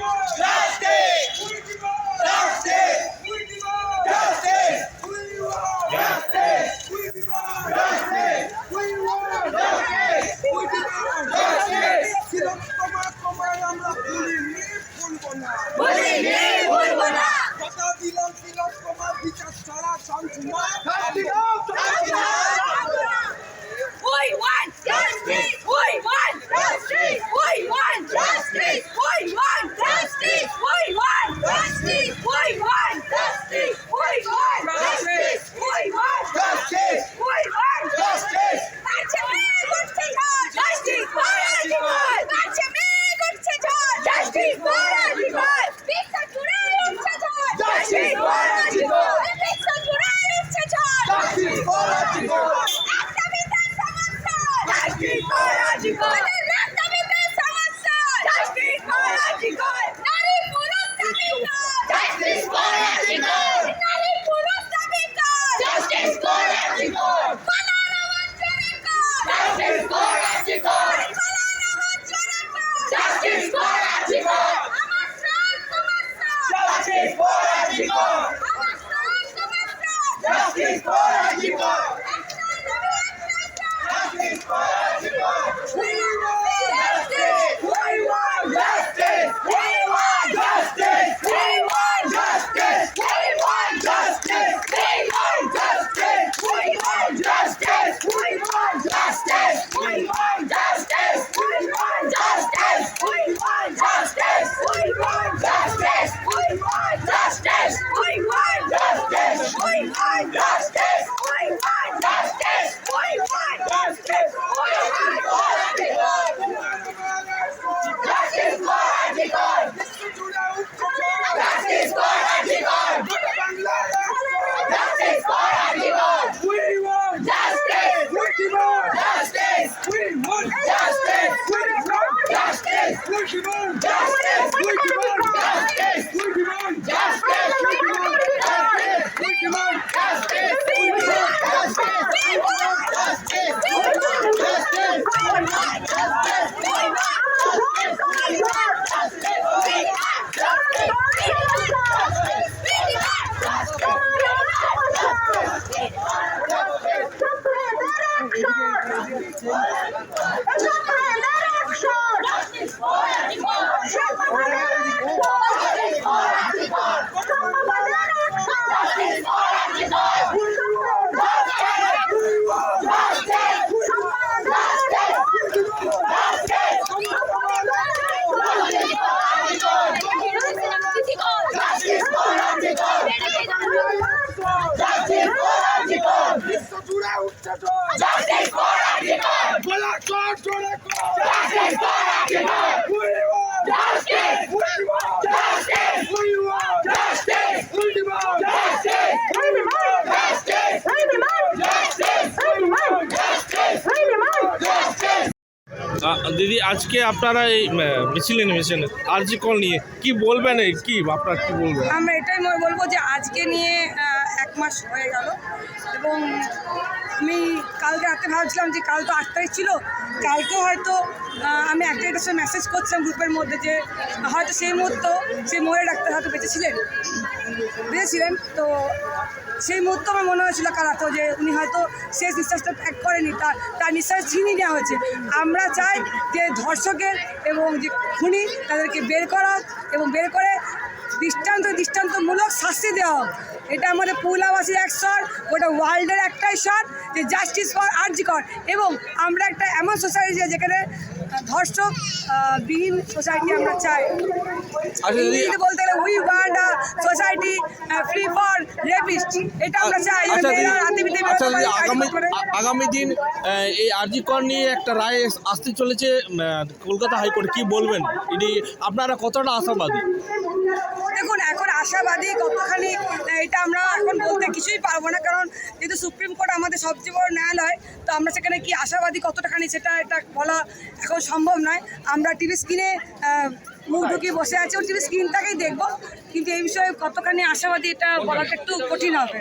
Yeah. রাজি রাজি want justice! We want justice! We want justice! We want justice for Ajikor! Justice for Ajikor! Justice for Ajikor! We want Justice! We want Justice! We want Justice! We want Justice! We demand Justice! We demand দিদি আজকে আপনারা এই মিছিলে নেমেছেন। আরজি call নিয়ে কি বলবেন কি আপনারা কি বলবেন? আমরা এটাই বলব যে আজকে নিয়ে এক মাস হয়ে গেল। এবং আমি কালকে রাতে ভাবছিলাম যে কাল তো আট তারিখ ছিল, কালকে হয়তো আমি একটা একটা সময় মেসেজ করছিলাম গ্রুপের মধ্যে যে, হয়তো সেই মুহূর্ত, সেই মহিলা ডাক্তার হয়তো বেঁচেছিলেন বেঁচেছিলেন তো সেই মুহূর্তে আমার মনে হয়েছিল কাল রাতেও যে উনি হয়তো শেষ নিঃশ্বাসটা ত্যাগ করেনি তার তার নিঃশ্বাস ছিনিয়ে নেওয়া হয়েছে। আমরা চাই যে ধর্ষকের এবং যে খুনি তাদেরকে বের করা এবং বের করে দৃষ্টান্ত দৃষ্টান্তমূলক শাস্তি দেওয়া হোক। এটা আমাদের পুলাবাসীর এক স্বর ওটা ওয়ার্ল্ডের একটাই স্বর যে জাস্টিস ফর আর্জিকর এবং আমরা একটা এমন সোসাইটি যেখানে ধর্ষক বিহীন সোসাইটি আমরা চাই। আচ্ছা বলতে গেলে we want a society free for rapist এটা আমরা চাই আচ্ছা আচ্ছা আগামী দিন এই আরজি কর নিয়ে একটা রায় আসতে চলেছে কলকাতা হাইকোর্টে কি বলবেন? ইনি আপনারা কতটা আশাবাদী? আশাবাদী, কতখানি এটা আমরা এখন বলতে কিছুই পারব না, কারণ যেহেতু সুপ্রিম কোর্ট আমাদের সবচেয়ে বড় ন্যায়ালয়, তো আমরা সেখানে কি আশাবাদী কতটাখানি সেটা এটা বলা এখন সম্ভব নয়। আমরা টিভি স্ক্রিনে মুখ ঢুকিয়ে বসে আছি টিভি স্ক্রিনটাকেই দেখব, কিন্তু এই বিষয়ে কতখানি আশাবাদী এটা বলাটা একটু কঠিন হবে।